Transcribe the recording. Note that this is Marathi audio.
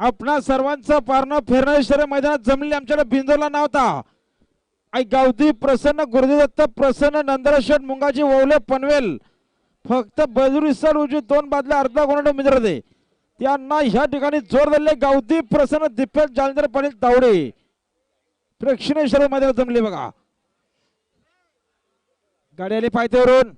आपणा सर्वांचं पारणं फिरणेश्वर मैदानात जमले आमच्याकडे बिंदोला नव्हता आई गावती प्रसन्न गुरुदत्त प्रसन्न नंदरेश्वर मुंगाजी ववले पनवेल. फक्त बजुरी सर उजवी दोन बादल्या अर्धा कोणाडे मित्र दे त्यांना ह्या ठिकाणी जोर दिले गावती प्रसन्न दिप्पल जालंधर पाटील तावडे प्रेक्षणीय मैदानात जमले बघा. गाडी आली पायथ्यावरून.